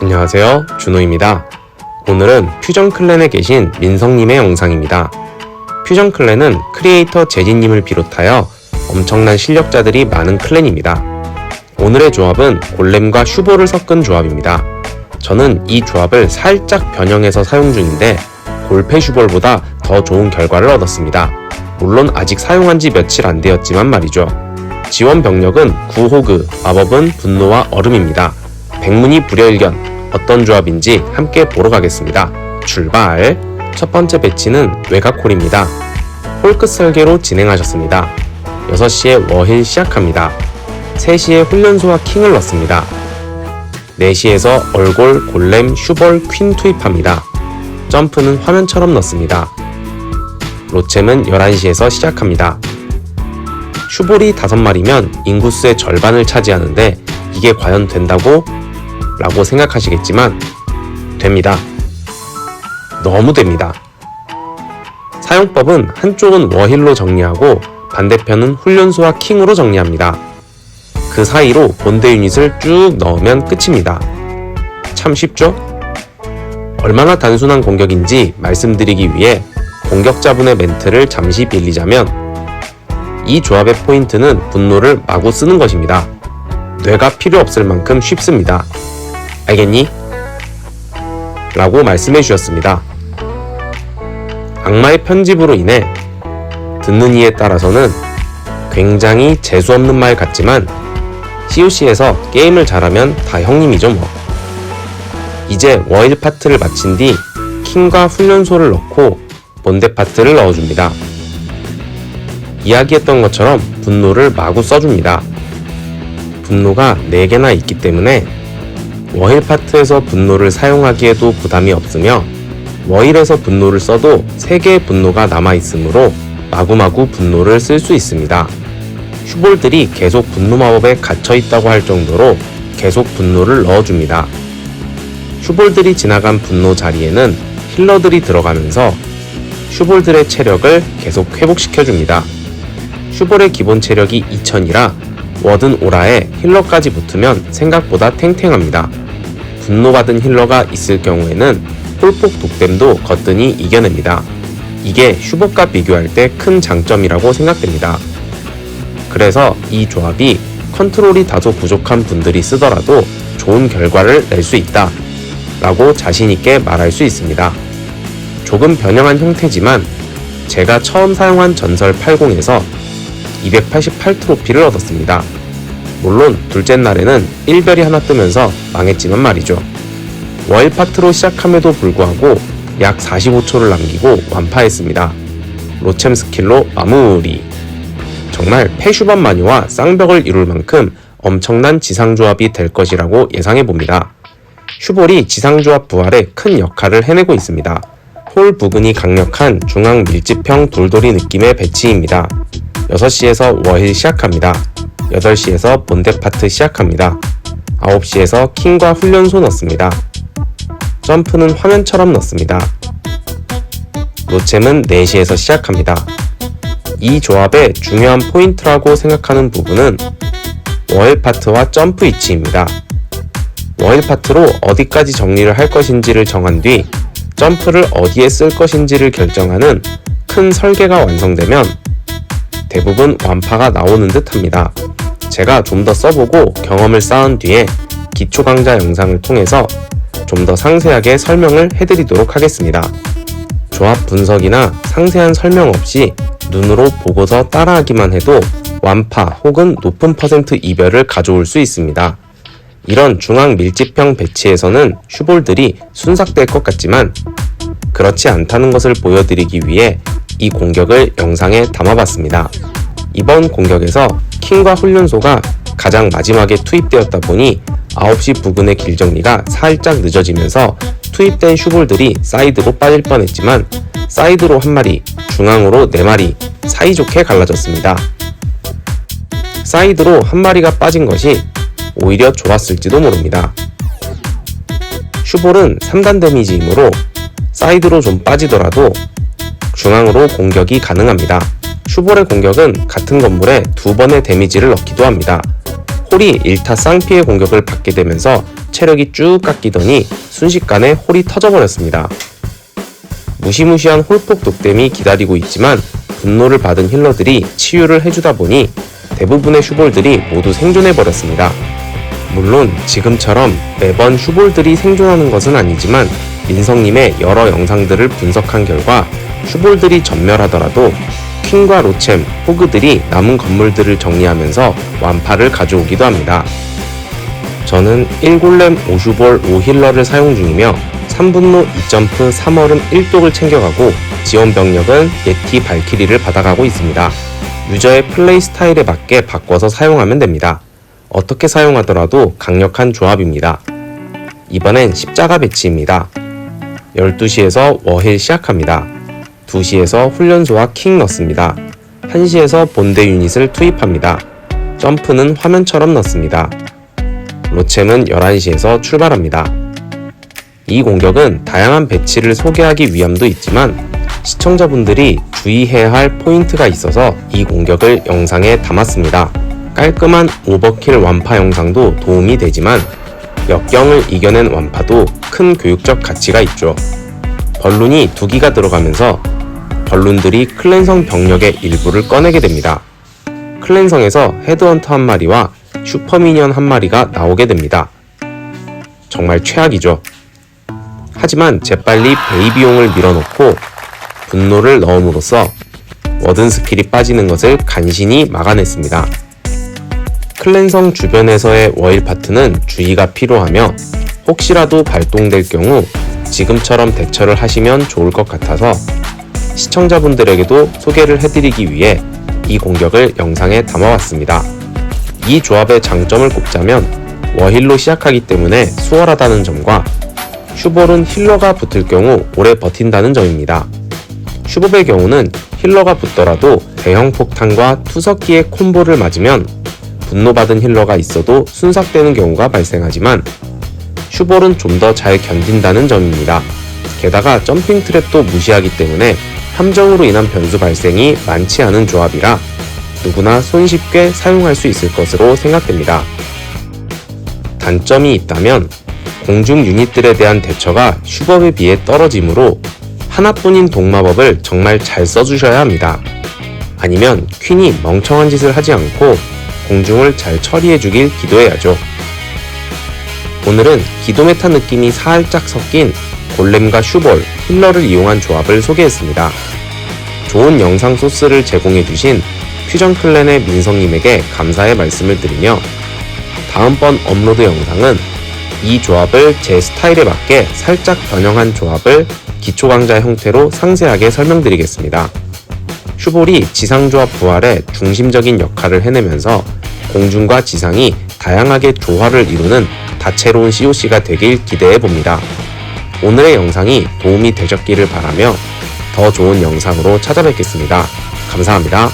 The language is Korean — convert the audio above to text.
안녕하세요. 준호입니다. 오늘은 퓨전 클랜에 계신 민성님의 영상입니다. 퓨전 클랜은 크리에이터 재진님을 비롯하여 엄청난 실력자들이 많은 클랜입니다. 오늘의 조합은 골렘과 슈보를 섞은 조합입니다. 저는 이 조합을 살짝 변형해서 사용 중인데 골패 슈볼보다 더 좋은 결과를 얻었습니다. 물론 아직 사용한 지 며칠 안 되었지만 말이죠. 지원 병력은 구호그, 마법은 분노와 얼음입니다. 백문이 불여일견 어떤 조합인지 함께 보러 가겠습니다. 출발! 첫 번째 배치는 외곽홀입니다. 홀크 설계로 진행하셨습니다. 6시에 워힐 시작합니다. 3시에 훈련소와 킹을 넣습니다. 4시에서 얼골, 골렘, 슈벌, 퀸 투입합니다. 점프는 화면처럼 넣습니다. 로챔은 11시에서 시작합니다. 슈볼이 5마리면 인구수의 절반을 차지하는데 이게 과연 된다고? 라고 생각하시겠지만 됩니다. 너무 됩니다. 사용법은 한쪽은 워힐로 정리하고 반대편은 훈련소와 킹으로 정리합니다. 그 사이로 본대 유닛을 쭉 넣으면 끝입니다. 참 쉽죠? 얼마나 단순한 공격인지 말씀드리기 위해 공격자분의 멘트를 잠시 빌리자면 이 조합의 포인트는 분노를 마구 쓰는 것입니다. 뇌가 필요 없을 만큼 쉽습니다. 알겠니? 라고 말씀해 주셨습니다. 악마의 편집으로 인해 듣는 이에 따라서는 굉장히 재수없는 말 같지만 COC에서 게임을 잘하면 다 형님이죠 뭐. 이제 워일 파트를 마친 뒤 킹과 훈련소를 넣고 본대 파트를 넣어줍니다. 이야기했던 것처럼 분노를 마구 써줍니다. 분노가 4개나 있기 때문에 워힐 파트에서 분노를 사용하기에도 부담이 없으며 워힐에서 분노를 써도 3개의 분노가 남아있으므로 마구마구 분노를 쓸 수 있습니다. 슈볼들이 계속 분노 마법에 갇혀있다고 할 정도로 계속 분노를 넣어줍니다. 슈볼들이 지나간 분노 자리에는 힐러들이 들어가면서 슈볼들의 체력을 계속 회복시켜줍니다. 슈볼의 기본 체력이 2000이라 워든 오라에 힐러까지 붙으면 생각보다 탱탱합니다. 분노받은 힐러가 있을 경우에는 홀폭 독댐도 거뜬히 이겨냅니다. 이게 슈볼과 비교할 때 큰 장점이라고 생각됩니다. 그래서 이 조합이 컨트롤이 다소 부족한 분들이 쓰더라도 좋은 결과를 낼 수 있다. 라고 자신있게 말할 수 있습니다. 조금 변형한 형태지만 제가 처음 사용한 전설 80에서 288 트로피를 얻었습니다. 물론 둘째 날에는 1별이 하나 뜨면서 망했지만 말이죠. 월 파트로 시작함에도 불구하고 약 45초를 남기고 완파했습니다. 로챔 스킬로 마무리. 정말 패슈반 마녀와 쌍벽을 이룰 만큼 엄청난 지상조합이 될 것이라고 예상해 봅니다. 슈볼이 지상조합 부활에 큰 역할을 해내고 있습니다. 홀 부근이 강력한 중앙 밀집형 돌돌이 느낌의 배치입니다. 6시에서 워힐 시작합니다. 8시에서 본대 파트 시작합니다. 9시에서 킹과 훈련소 넣습니다. 점프는 화면처럼 넣습니다. 로챔은 4시에서 시작합니다. 이 조합의 중요한 포인트라고 생각하는 부분은 워힐 파트와 점프 위치입니다. 워힐 파트로 어디까지 정리를 할 것인지를 정한 뒤 점프를 어디에 쓸 것인지를 결정하는 큰 설계가 완성되면 대부분 완파가 나오는 듯 합니다. 제가 좀 더 써보고 경험을 쌓은 뒤에 기초 강좌 영상을 통해서 좀 더 상세하게 설명을 해드리도록 하겠습니다. 조합 분석이나 상세한 설명 없이 눈으로 보고서 따라하기만 해도 완파 혹은 높은 퍼센트 이별을 가져올 수 있습니다. 이런 중앙 밀집형 배치에서는 슈볼들이 순삭될 것 같지만 그렇지 않다는 것을 보여드리기 위해 이 공격을 영상에 담아봤습니다. 이번 공격에서 킹과 훈련소가 가장 마지막에 투입되었다 보니 9시 부근의 길 정리가 살짝 늦어지면서 투입된 슈볼들이 사이드로 빠질 뻔했지만 사이드로 한 마리, 중앙으로 네 마리 사이좋게 갈라졌습니다. 사이드로 한 마리가 빠진 것이 오히려 좋았을지도 모릅니다. 슈볼은 3단 데미지이므로 사이드로 좀 빠지더라도 중앙으로 공격이 가능합니다. 슈볼의 공격은 같은 건물에 두 번의 데미지를 넣기도 합니다. 홀이 1타 쌍피의 공격을 받게 되면서 체력이 쭉 깎이더니 순식간에 홀이 터져버렸습니다. 무시무시한 홀폭 독댐이 기다리고 있지만 분노를 받은 힐러들이 치유를 해주다 보니 대부분의 슈볼들이 모두 생존해버렸습니다. 물론 지금처럼 매번 슈볼들이 생존하는 것은 아니지만 민성님의 여러 영상들을 분석한 결과 슈볼들이 전멸하더라도 퀸과 로챔, 호그들이 남은 건물들을 정리하면서 완파를 가져오기도 합니다. 저는 1골렘 5슈볼 5힐러를 사용 중이며 3분노 2점프 3얼음 1독을 챙겨가고 지원 병력은 예티 발키리를 받아가고 있습니다. 유저의 플레이 스타일에 맞게 바꿔서 사용하면 됩니다. 어떻게 사용하더라도 강력한 조합입니다. 이번엔 십자가 배치입니다. 12시에서 워힐 시작합니다. 2시에서 훈련소와 킹 넣습니다. 1시에서 본대 유닛을 투입합니다. 점프는 화면처럼 넣습니다. 로챔은 11시에서 출발합니다. 이 공격은 다양한 배치를 소개하기 위함도 있지만 시청자분들이 주의해야 할 포인트가 있어서 이 공격을 영상에 담았습니다. 깔끔한 오버킬 완파 영상도 도움이 되지만 역경을 이겨낸 완파도 큰 교육적 가치가 있죠. 벌룬이 두 기가 들어가면서 벌룬들이 클랜성 병력의 일부를 꺼내게 됩니다. 클랜성에서 헤드헌터 한 마리와 슈퍼미니언 한 마리가 나오게 됩니다. 정말 최악이죠. 하지만 재빨리 베이비용을 밀어넣고 분노를 넣음으로써 워든 스킬이 빠지는 것을 간신히 막아냈습니다. 클랜성 주변에서의 워일 파트는 주의가 필요하며 혹시라도 발동될 경우 지금처럼 대처를 하시면 좋을 것 같아서 시청자분들에게도 소개를 해드리기 위해 이 공격을 영상에 담아왔습니다. 이 조합의 장점을 꼽자면 워힐로 시작하기 때문에 수월하다는 점과 슈볼은 힐러가 붙을 경우 오래 버틴다는 점입니다. 슈볼의 경우는 힐러가 붙더라도 대형 폭탄과 투석기의 콤보를 맞으면 분노받은 힐러가 있어도 순삭되는 경우가 발생하지만 슈볼은 좀 더 잘 견딘다는 점입니다. 게다가 점핑 트랩도 무시하기 때문에 함정으로 인한 변수 발생이 많지 않은 조합이라 누구나 손쉽게 사용할 수 있을 것으로 생각됩니다. 단점이 있다면 공중 유닛들에 대한 대처가 슈법에 비해 떨어지므로 하나뿐인 동마법을 정말 잘 써주셔야 합니다. 아니면 퀸이 멍청한 짓을 하지 않고 공중을 잘 처리해주길 기도해야죠. 오늘은 기도메타 느낌이 살짝 섞인 골렘과 슈볼, 힐러를 이용한 조합을 소개했습니다. 좋은 영상 소스를 제공해주신 퓨전 클랜의 민성님에게 감사의 말씀을 드리며 다음번 업로드 영상은 이 조합을 제 스타일에 맞게 살짝 변형한 조합을 기초 강좌 형태로 상세하게 설명드리겠습니다. 슈볼이 지상 조합 부활에 중심적인 역할을 해내면서 공중과 지상이 다양하게 조화를 이루는 다채로운 COC가 되길 기대해 봅니다. 오늘의 영상이 도움이 되셨기를 바라며 더 좋은 영상으로 찾아뵙겠습니다. 감사합니다.